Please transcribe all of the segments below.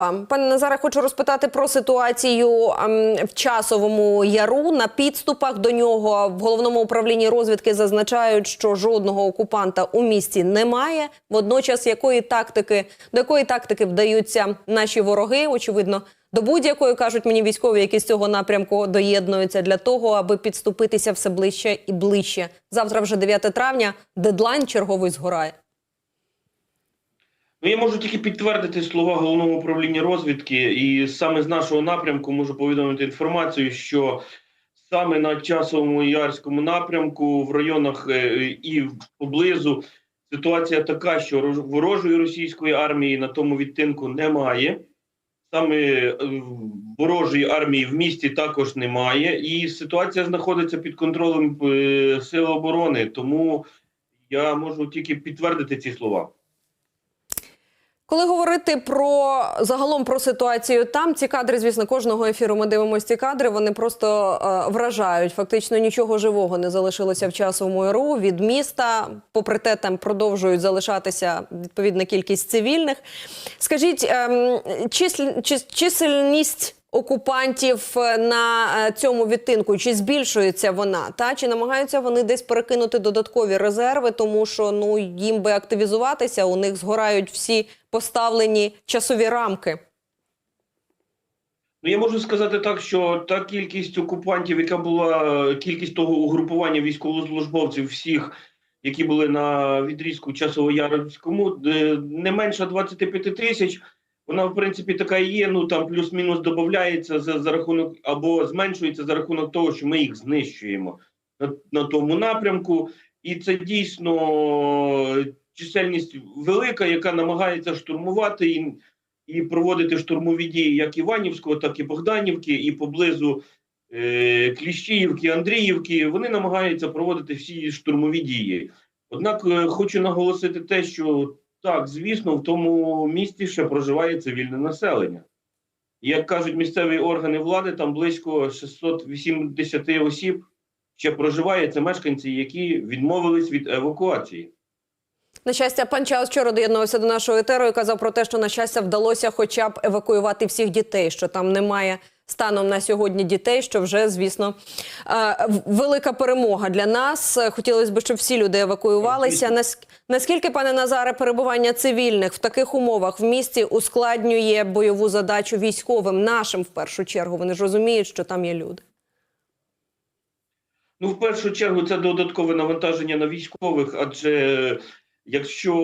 Пане Назаре, хочу розпитати про ситуацію ем, в часовому яру на підступах до нього. В головному управлінні розвідки зазначають, що жодного окупанта у місті немає. Водночас, якої тактики до якої тактики вдаються наші вороги? Очевидно, до будь-якої кажуть мені військові, які з цього напрямку доєднуються для того, аби підступитися все ближче і ближче. Завтра, вже 9 травня, дедлайн черговий згорає. Ну, я можу тільки підтвердити слова головного управління розвідки, і саме з нашого напрямку можу повідомити інформацію, що саме на часовому ярському напрямку, в районах е, і поблизу ситуація така, що ворожої російської армії на тому відтинку немає. Саме е, ворожої армії в місті також немає, і ситуація знаходиться під контролем е, сил оборони. Тому я можу тільки підтвердити ці слова. Коли говорити про загалом про ситуацію там, ці кадри, звісно, кожного ефіру ми дивимося ці кадри. Вони просто е, вражають. Фактично нічого живого не залишилося в часовому РУ від міста. Попри те, там продовжують залишатися відповідна кількість цивільних. Скажіть, е, числь, чис, чисельність окупантів е, на е, цьому відтинку чи збільшується вона? Та чи намагаються вони десь перекинути додаткові резерви, тому що ну їм би активізуватися, у них згорають всі поставлені часові рамки. Ну, я можу сказати так, що та кількість окупантів, яка була е, кількість того угрупування військовослужбовців, всіх, які були на відрізку часово-яровському, е, не менше 25 тисяч. Вона, в принципі, така і є. Ну там плюс-мінус додається за, за рахунок або зменшується за рахунок того, що ми їх знищуємо на, на тому напрямку. І це дійсно чисельність велика, яка намагається штурмувати і і проводити штурмові дії як Іванівського, так і Богданівки, і поблизу е, Кліщіївки, Андріївки. Вони намагаються проводити всі штурмові дії. Однак е, хочу наголосити те, що так, звісно, в тому місті ще проживає цивільне населення. Як кажуть місцеві органи влади, там близько 680 осіб ще проживає. Це мешканці, які відмовились від евакуації. На щастя, пан Чаус вчора доєднувався до нашого етеру і казав про те, що на щастя вдалося хоча б евакуювати всіх дітей, що там немає станом на сьогодні дітей, що вже, звісно, е, велика перемога для нас. Е, Хотілося б, щоб всі люди евакуювалися. Наскільки, пане Назаре, перебування цивільних в таких умовах в місті ускладнює бойову задачу військовим, нашим в першу чергу? Вони ж розуміють, що там є люди. Ну, в першу чергу, це додаткове навантаження на військових, адже якщо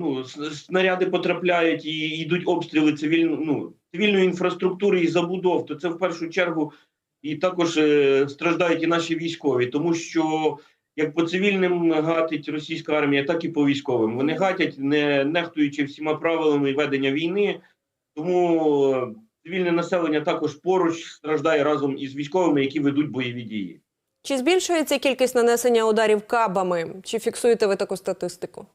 ну, снаряди потрапляють і йдуть обстріли цивільну, ну, цивільної інфраструктури і забудов, то це в першу чергу і також е, страждають і наші військові, тому що як по цивільним гатить російська армія, так і по військовим. Вони гатять, не нехтуючи всіма правилами ведення війни, тому е, цивільне населення також поруч страждає разом із військовими, які ведуть бойові дії. Чи збільшується кількість нанесення ударів кабами? Чи фіксуєте ви таку статистику?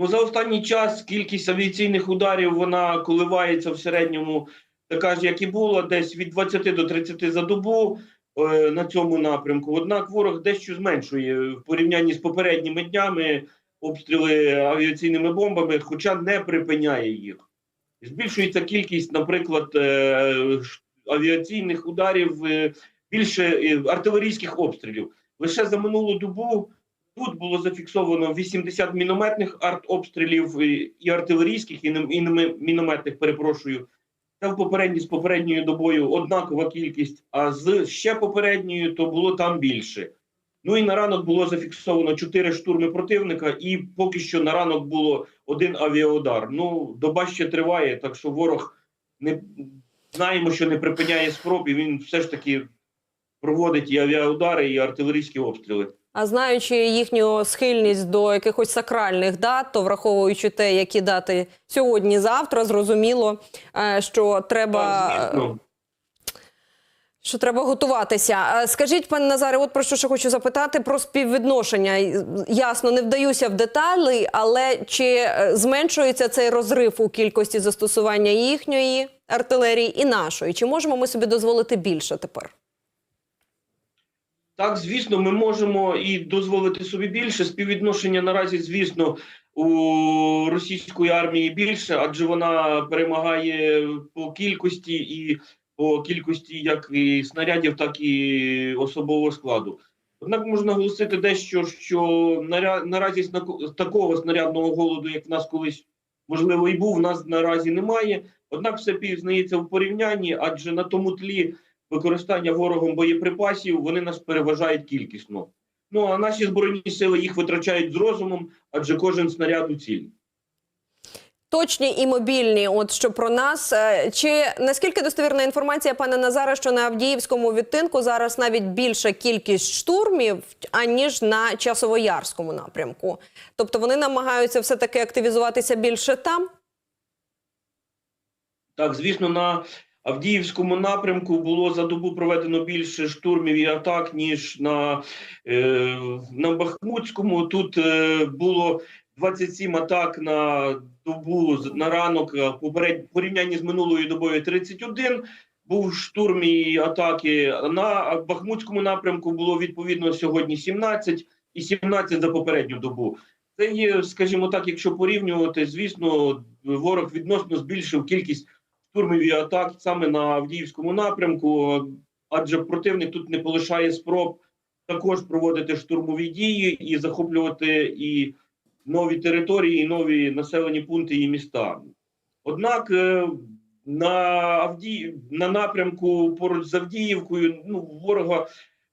Ну, за останній час кількість авіаційних ударів вона коливається в середньому, така ж, як і було, десь від 20 до 30 за добу е, на цьому напрямку. Однак ворог дещо зменшує в порівнянні з попередніми днями обстріли авіаційними бомбами, хоча не припиняє їх. Збільшується кількість, наприклад, е, авіаційних ударів, е, більше е, артилерійських обстрілів. Лише за минулу добу Тут було зафіксовано 80 мінометних артобстрілів е, і артилерійських, і мінометних, перепрошую. Та в попередній з попередньою добою однакова кількість, а з ще попередньою то було там більше. Ну і на ранок було зафіксовано 4 штурми противника, і поки що на ранок було один авіаудар. Ну, доба ще триває, так що ворог не знаємо, що не припиняє спроб, і він все ж таки проводить і авіаудари, і артилерійські обстріли. А знаючи їхню схильність до якихось сакральних дат, то враховуючи те, які дати сьогодні, завтра, зрозуміло, е, що треба. Що треба готуватися. Е, Скажіть, пане Назаре, от про що ще хочу запитати про співвідношення. Ясно, не вдаюся в деталі, але чи е, зменшується цей розрив у кількості застосування їхньої артилерії і нашої? Чи можемо ми собі дозволити більше тепер? Так, звісно, ми можемо і дозволити собі більше. Співвідношення наразі, звісно, у російської армії більше, адже вона перемагає по кількості і по кількості як і снарядів, так і особового складу. Однак можна наголосити дещо, що наразі такого снарядного голоду, як в нас колись можливо і був, в нас наразі немає. Однак все пізнається в порівнянні, адже на тому тлі використання ворогом боєприпасів вони нас переважають кількісно. Ну а наші збройні сили їх витрачають з розумом, адже кожен снаряд у ціль. Точні і мобільні, от що про нас. Е, Чи наскільки достовірна інформація, пане Назаре, що на Авдіївському відтинку зараз навіть більша кількість штурмів, аніж на Часовоярському напрямку? Тобто вони намагаються все-таки активізуватися більше там? Так, звісно, на Авдіївському напрямку було за добу проведено більше штурмів і атак, ніж на, е, на Бахмутському. Тут е, було 27 атак на добу на ранок. Поперед порівнянні з минулою добою 31. Був штурм і атаки на Бахмутському напрямку. Було відповідно сьогодні 17 і 17 за попередню добу. Це є, скажімо так, якщо порівнювати, звісно, ворог відносно збільшив кількість штурмів і атак саме на Авдіївському напрямку, адже противник тут не полишає спроб також проводити штурмові дії і захоплювати і нові території, і нові населені пункти і міста. Однак е, на Авдій... на напрямку поруч з Авдіївкою ну, ворога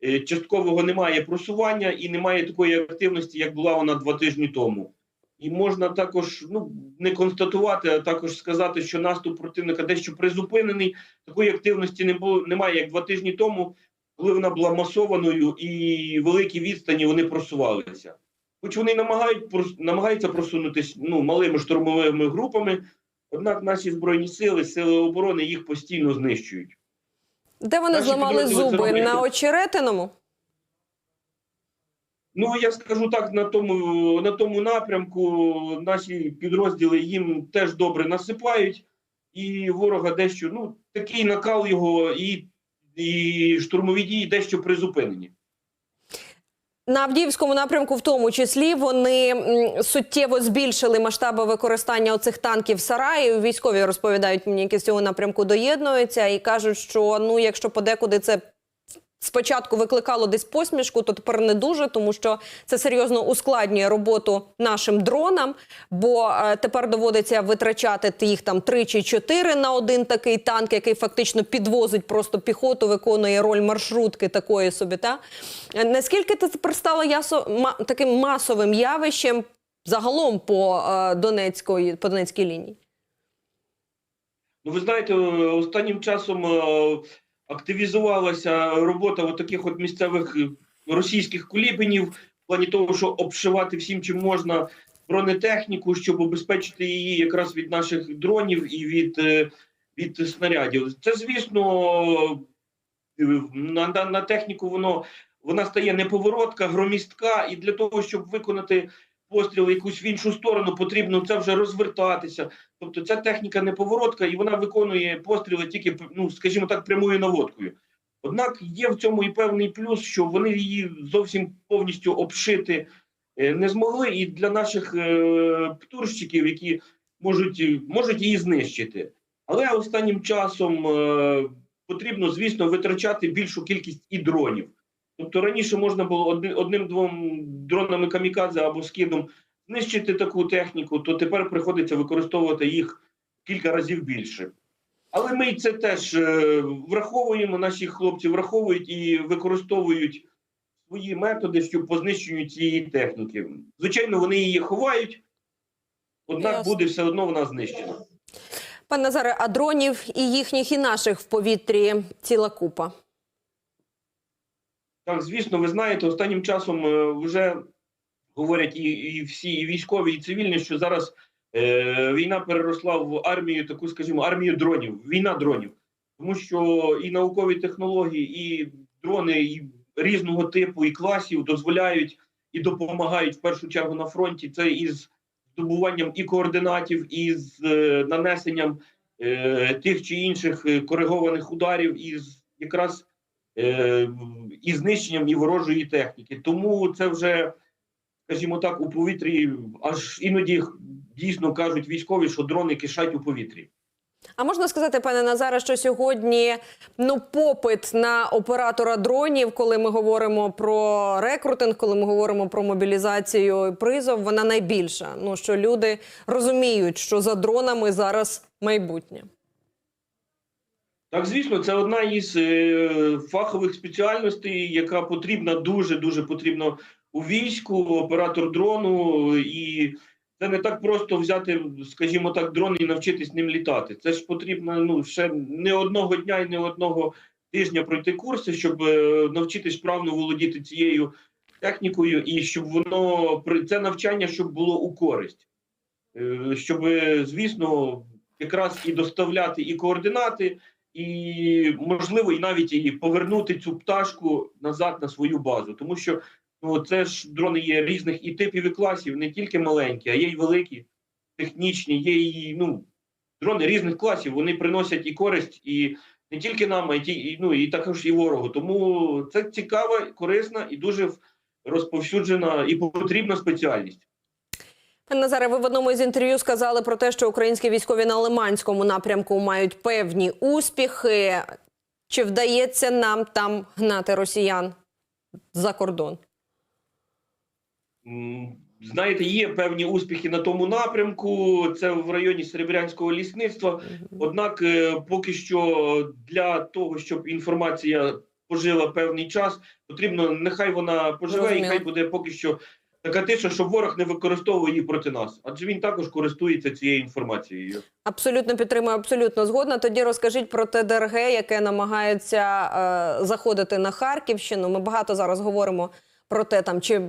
е, часткового немає просування і немає такої активності, як була вона два тижні тому. І можна також ну не констатувати, а також сказати, що наступ противника дещо призупинений. Такої активності не було немає як два тижні тому, коли вона була масованою і великі відстані вони просувалися. Хоч вони намагають намагаються просунутися ну малими штурмовими групами, однак наші збройні сили, сили оборони їх постійно знищують. Де вони Наші зламали зуби? На очеретиному? Ну я скажу так, на тому на тому напрямку наші підрозділи їм теж добре насипають, і ворога дещо ну такий накал його, і, і штурмові дії дещо призупинені. На Авдіївському напрямку, в тому числі, вони суттєво збільшили масштаби використання оцих танків сараїв. Військові розповідають мені, які з цього напрямку доєднуються, і кажуть, що ну, якщо подекуди це спочатку викликало десь посмішку, то тепер не дуже, тому що це серйозно ускладнює роботу нашим дронам. Бо е, тепер доводиться витрачати їх там три чи чотири на один такий танк, який фактично підвозить просто піхоту, виконує роль маршрутки такої собі. Та Е, наскільки це тепер стало ясо таким масовим явищем загалом по е, Донецької по Донецькій лінії? Ну, ви знаєте, останнім часом активізувалася робота от таких от місцевих е, російських кулібинів в плані того, що обшивати всім, чим можна бронетехніку, щоб обезпечити її якраз від наших дронів і від, е, від снарядів. Це, звісно, е, на, на, на техніку воно вона стає неповоротка, громістка, і для того, щоб виконати постріл якусь в іншу сторону, потрібно це вже розвертатися. Тобто ця техніка неповоротка, і вона виконує постріли тільки, ну скажімо так, прямою наводкою. Однак є в цьому і певний плюс, що вони її зовсім повністю обшити е, не змогли, і для наших е, птурщиків, які можуть, можуть її знищити. Але останнім часом е, потрібно, звісно, витрачати більшу кількість і дронів. Тобто раніше можна було одним-двом дронами камікадзе або скидом знищити таку техніку, то тепер приходиться використовувати їх кілька разів більше. Але ми це теж е, враховуємо, наші хлопці враховують і використовують свої методи, щоб по знищенню цієї техніки. Звичайно, вони її ховають, однак буде все одно вона знищена. Пане Назаре, а дронів і їхніх, і наших в повітрі ціла купа. Так, звісно, ви знаєте, останнім часом е, вже говорять і, і всі, і військові, і цивільні, що зараз е, війна переросла в армію, таку, скажімо, армію дронів, війна дронів. Тому що і наукові технології, і дрони і різного типу і класів дозволяють і допомагають в першу чергу на фронті. Це із здобуванням і координатів, і з е, нанесенням е, тих чи інших е, коригованих ударів, і з якраз і знищенням і ворожої техніки. Тому це вже, скажімо так, у повітрі, аж іноді дійсно кажуть військові, що дрони кишать у повітрі. А можна сказати, пане Назаре, що сьогодні ну попит на оператора дронів, коли ми говоримо про рекрутинг, коли ми говоримо про мобілізацію призов, вона найбільша. Ну що люди розуміють, що за дронами зараз майбутнє. Так, звісно, це одна із е, фахових спеціальностей, яка потрібна дуже дуже потрібна у війську, оператор дрону, і це не так просто взяти, скажімо так, дрон і навчитись ним літати. Це ж потрібно ну ще не одного дня і не одного тижня пройти курси, щоб е, навчитись правильно володіти цією технікою, і щоб воно це навчання щоб було у користь, Е, щоб, звісно, якраз і доставляти і координати і можливо і навіть і повернути цю пташку назад на свою базу, тому що ну це ж дрони є різних і типів і класів, не тільки маленькі, а є й великі, технічні, є і ну дрони різних класів. Вони приносять і користь, і не тільки нам, а й ті, ну і також і ворогу. Тому це цікава, корисна і дуже розповсюджена і потрібна спеціальність. Пане Назаре, ви в одному із інтерв'ю сказали про те, що українські військові на Лиманському напрямку мають певні успіхи. Чи вдається нам там гнати росіян за кордон? Знаєте, є певні успіхи на тому напрямку. Це в районі Серебрянського лісництва. Однак, е, поки що для того, щоб інформація пожила певний час, потрібно нехай вона поживе, і хай буде поки що така тиша, щоб ворог не використовував її проти нас, адже він також користується цією інформацією. Абсолютно підтримую, абсолютно згодна. Тоді розкажіть про те ДРГ, яке намагається е, заходити на Харківщину. Ми багато зараз говоримо про те, там чи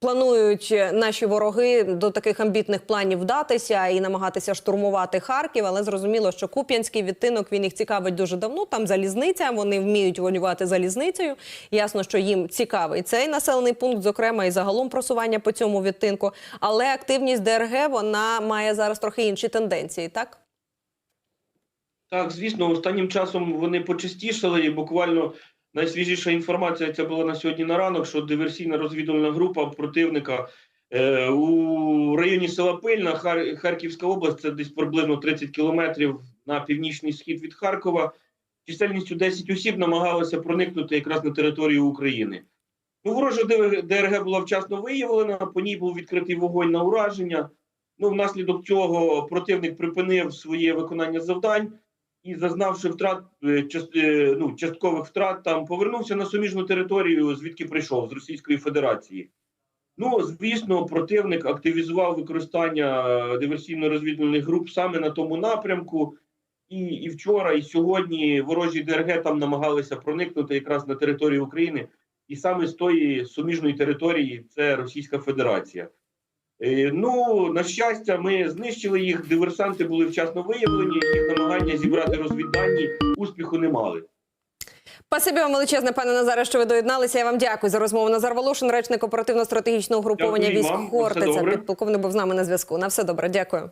планують наші вороги до таких амбітних планів вдатися і намагатися штурмувати Харків. Але зрозуміло, що Куп'янський відтинок він їх цікавить дуже давно. Там залізниця, вони вміють воювати залізницею. Ясно, що їм цікавий цей населений пункт, зокрема і загалом просування по цьому відтинку. Але активність ДРГ вона має зараз трохи інші тенденції, так? Так, звісно, останнім часом вони почастішали, і буквально найсвіжіша інформація це була на сьогодні на ранок, що диверсійна розвідувальна група противника е, у районі села Пильна, Хар- Харківська область, це десь приблизно 30 кілометрів на північний схід від Харкова. Чисельністю 10 осіб намагалася проникнути якраз на територію України. Ну, ворожа ДРГ була вчасно виявлена, по ній був відкритий вогонь на ураження. Ну, внаслідок цього противник припинив своє виконання завдань і, зазнавши втрат е, е, ну, часткових втрат, там повернувся на суміжну територію, звідки прийшов з Російської Федерації. Ну, звісно, противник активізував використання е, диверсійно-розвідувальних груп саме на тому напрямку. І, і вчора, і сьогодні ворожі ДРГ там намагалися проникнути якраз на територію України, і саме з тої суміжної території це Російська Федерація. Е, Ну, на щастя, ми знищили їх. Диверсанти були вчасно виявлені. Їх намагання зібрати розвіддані успіху не мали. Спасибі вам величезне, пане Назаре, що ви доєдналися. Я вам дякую за розмову. Назар Волошин, речник оперативно-стратегічного угруповання військ Хортиця. Підполковник був з нами на зв'язку. На все добре, дякую.